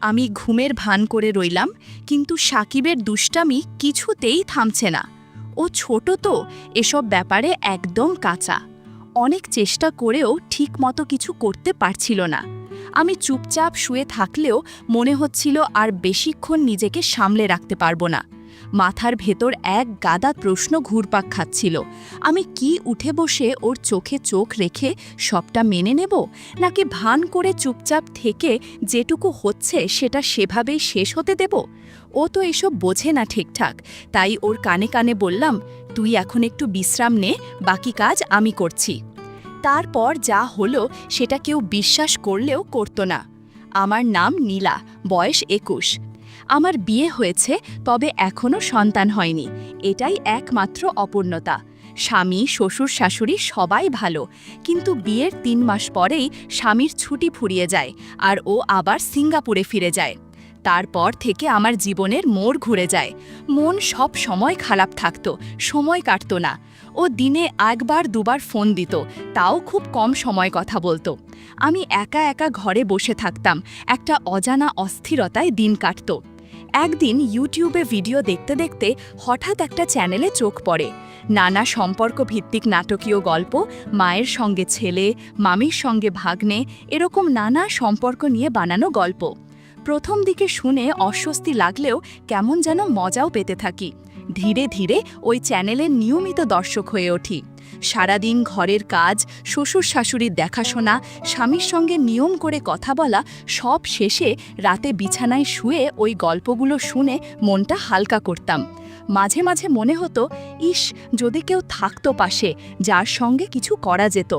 আমি ঘুমের ভান করে রইলাম, কিন্তু সাকিবের দুষ্টামি কিছুতেই থামছে না। ও ছোট তো, এসব ব্যাপারে একদম কাঁচা। অনেক চেষ্টা করেও ঠিকমতো কিছু করতে পারছিল না। আমি চুপচাপ শুয়ে থাকলেও মনে হচ্ছিল আর বেশিক্ষণ নিজেকে সামলে রাখতে পারব না। মাথার ভেতর এক গাদা প্রশ্ন ঘুরপাক খাচ্ছিল। আমি কি উঠে বসে ওর চোখে চোখ রেখে সবটা মেনে নেব, নাকি ভান করে চুপচাপ থেকে যেটুকু হচ্ছে সেটা সেভাবেই শেষ হতে দেব? ও তো এসব বোঝে না ঠিকঠাক, তাই ওর কানে কানে বললাম, তুই এখন একটু বিশ্রাম নে, বাকি কাজ আমি করছি। তারপর যা হলো সেটা কেউ বিশ্বাস করলেও করতো না। আমার নাম নীলা, বয়স একুশ। আমার বিয়ে হয়েছে, তবে এখনও সন্তান হয়নি। এটাই একমাত্র অপূর্ণতা। স্বামী, শ্বশুর, শাশুড়ি সবাই ভালো। কিন্তু বিয়ের তিন মাস পরেই স্বামীর ছুটি ফুরিয়ে যায় আর ও আবার সিঙ্গাপুরে ফিরে যায়। তারপর থেকে আমার জীবনের মোড় ঘুরে যায়। মন সব সময় খারাপ থাকতো, সময় কাটতো না। ও দিনে একবার, দুবার ফোন দিত, তাও খুব কম সময় কথা বলতো। আমি একা একা ঘরে বসে থাকতাম, একটা অজানা অস্থিরতায় দিন কাটত। একদিন ইউটিউবে ভিডিও দেখতে দেখতে হঠাৎ একটা চ্যানেলে চোখ পড়ে। নানা সম্পর্ক ভিত্তিক নাটকীয় গল্প, মায়ের সঙ্গে ছেলে, মামির সঙ্গে ভাগ্নে, এরকম নানা সম্পর্ক নিয়ে বানানো গল্প। প্রথম দিকে শুনে অস্বস্তি লাগলেও কেমন যেন মজাও পেতে থাকি। ধীরে ধীরে ওই চ্যানেলের নিয়মিত দর্শক হয়ে ওঠি। সারাদিন ঘরের কাজ, শ্বশুর শাশুড়ির দেখাশোনা, স্বামীর সঙ্গে নিয়ম করে কথা বলা সব শেষে রাতে বিছানায় শুয়ে ওই গল্পগুলো শুনে মনটা হালকা করতাম। মাঝে মাঝে মনে হতো, ইস, যদি কেউ থাকতো পাশে, যার সঙ্গে কিছু করা যেত।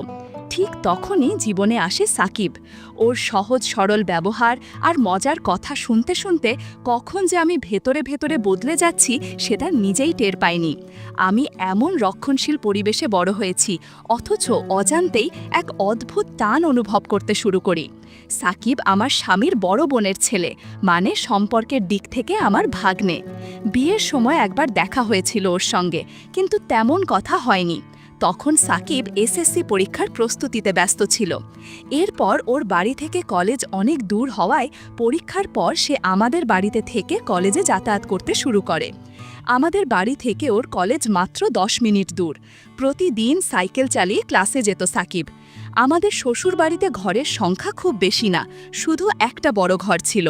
ঠিক তখনই জীবনে আসে সাকিব। ওর সহজ, সরল ব্যবহার আর মজার কথা শুনতে শুনতে কখন যে আমি ভেতরে ভেতরে বদলে যাচ্ছি সেটা নিজেই টের পাইনি। আমি এমন রক্ষণশীল পরিবেশে বড় হয়েছি, অথচ অজান্তেই এক অদ্ভুত টান অনুভব করতে শুরু করি। সাকিব আমার স্বামীর বড় বোনের ছেলে মানে সম্পর্কের দিক থেকে আমার ভাগ্নে। বিয়ের সময় একবার দেখা হয়েছিল ওর সঙ্গে, কিন্তু তেমন কথা হয়নি। তখন সাকিব এসএসসি পরীক্ষার প্রস্তুতিতে ব্যস্ত ছিল। এরপর ওর বাড়ি থেকে কলেজ অনেক দূর হওয়ায় পরীক্ষার পর সে আমাদের বাড়িতে থেকে কলেজে যাতায়াত করতে শুরু করে। আমাদের বাড়ি থেকে ওর কলেজ মাত্র দশ মিনিট দূর। প্রতিদিন সাইকেল চালিয়ে ক্লাসে যেত সাকিব। আমাদের শ্বশুর বাড়িতে ঘরের সংখ্যা খুব বেশি না, শুধু একটা বড় ঘর ছিল।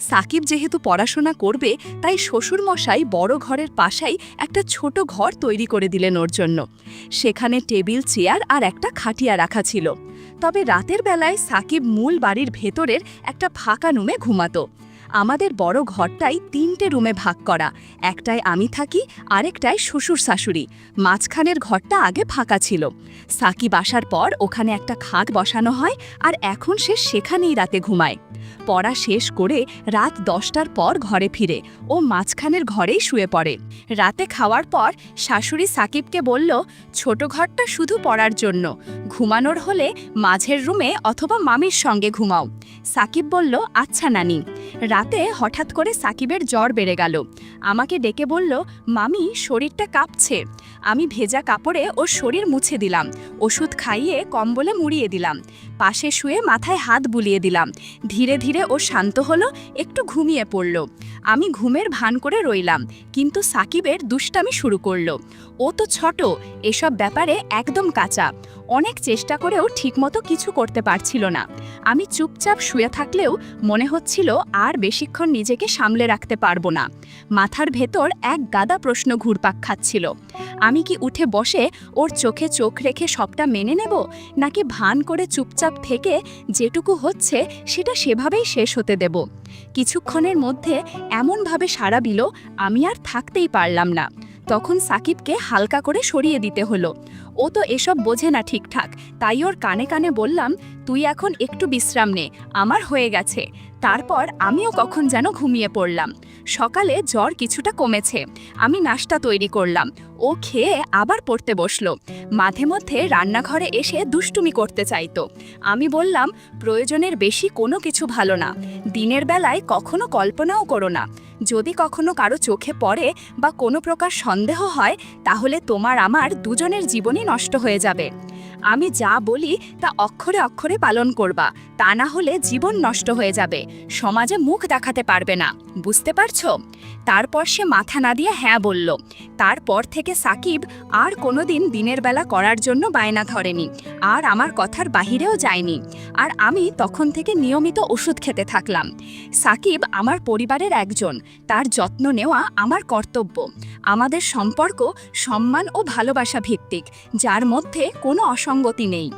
সাকিব যেহেতু পড়াশোনা করবে, তাই শ্বশুরমশাই বড় ঘরের পাশাই একটা ছোট ঘর তৈরি করে দিলেন ওর জন্য। সেখানে টেবিল, চেয়ার আর একটা খাটিয়া রাখা ছিল। তবে রাতের বেলায় সাকিব মূল বাড়ির ভেতরের একটা ফাঁকা নুমে ঘুমাতো। আমাদের বড় ঘরটাই তিনটে রুমে ভাগ করা। একটায় আমি থাকি, আরেকটায় শ্বশুর শাশুড়ি। মাঝখানের ঘরটা আগে ফাঁকা ছিল। সাকিব আসার পর ওখানে একটা খাট বসানো হয় আর এখন সে সেখানেই রাতে ঘুমায়। পড়া শেষ করে রাত দশটার পর ঘরে ফিরে ও মাঝখানের ঘরেই শুয়ে পড়ে। রাতে খাওয়ার পর শাশুড়ি সাকিবকে বলল, ছোট ঘরটা শুধু পড়ার জন্য। ঘুমানোর হলে মাঝের রুমে অথবা মামির সঙ্গে ঘুমাও। সাকিব বলল আচ্ছা নানি। রাতে হঠাৎ করে সাকিবের জ্বর বেড়ে গেল। আমাকে ডেকে বলল, মামি, শরীরটা কাঁপছে। আমি ভেজা কাপড়ে ওর শরীর মুছে দিলাম। ওষুধ খাইয়ে কম্বলে মুড়িয়ে দিলাম। পাশে শুয়ে মাথায় হাত বুলিয়ে দিলাম। ধীরে ধীরে ও শান্ত হলো, একটু ঘুমিয়ে পড়ল। আমি ঘুমের ভান করে রইলাম, কিন্তু সাকিবের দুষ্টামি শুরু করল। ও তো ছোট, এসব ব্যাপারে একদম কাঁচা। অনেক চেষ্টা করেও ঠিকমতো কিছু করতে পারছিল না। আমি চুপচাপ শুয়ে থাকলেও মনে হচ্ছিল আর বেশিক্ষণ নিজেকে সামলে রাখতে পারব না। মাথার ভেতর এক গাদা প্রশ্ন ঘুরপাক খাচ্ছিল। আমি কি উঠে বসে ওর চোখে চোখ রেখে সবটা মেনে নেব, নাকি ভান করে চুপচাপ থেকে যেটুকু হচ্ছে সেটা সেভাবেই শেষ হতে দেব? কিছুক্ষণের মধ্যে এমনভাবে সাড়া বিল আমি আর থাকতেই পারলাম না। তখন সাকিবকে হালকা করে সরিয়ে দিতে হলো। ও তো এসব বোঝে না ঠিকঠাক। তাই ওর কানে কানে বললাম, তুই এখন একটু বিশ্রাম নে, আমার হয়ে গেছে। তারপর আমিও কখন যেন ঘুমিয়ে পড়লাম। সকালে জ্বর কিছুটা কমেছে, আমি নাস্তা তৈরি করলাম। ও খেয়ে আবার পড়তে বসল। মাঝে মধ্যে রান্নাঘরে এসে দুষ্টুমি করতে চাইতো। আমি বললাম, প্রয়োজনের বেশি কোনো কিছু ভালো না। দিনের বেলায় কখনো কল্পনাও করো না। যদি কখনো কারও চোখে পড়ে বা কোনো প্রকার সন্দেহ হয়, তাহলে তোমার আমার দুজনের জীবনই নষ্ট হয়ে যাবে। আমি যা বলি তা অক্ষরে অক্ষরে পালন করবা, তা না হলে জীবন নষ্ট হয়ে যাবে। সমাজে মুখ দেখাতে পারবে না। বুঝতে পারছ? তারপর সে মাথা না দিয়ে হ্যাঁ বলল। তারপর থেকে সাকিব আর কোনোদিন দিনের বেলা করার জন্য বায়না ধরেনি, আর আমার কথার বাহিরেও যায়নি। আর আমি তখন থেকে নিয়মিত ওষুধ খেতে থাকলাম। সাকিব আমার পরিবারের একজন, তার যত্ন নেওয়া আমার কর্তব্য। আমাদের সম্পর্ক সম্মান ও ভালোবাসা ভিত্তিক, যার মধ্যে কোনো অসঙ্গতি নেই।